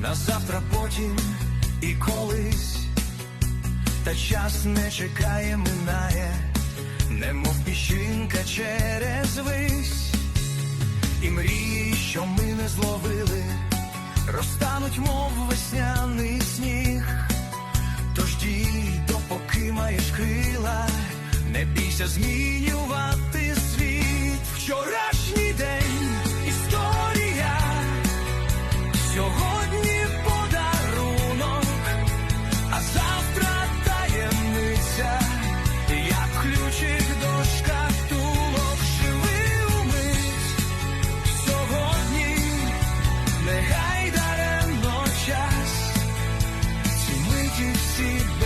на завтра потім і колись, та час не чекає, минає, немов піщинка через вись, і мрії, що ми не зловили, розтануть, мов весняний сніг. Тож дій, допоки маєш крила, не бійся змінювати de se ver.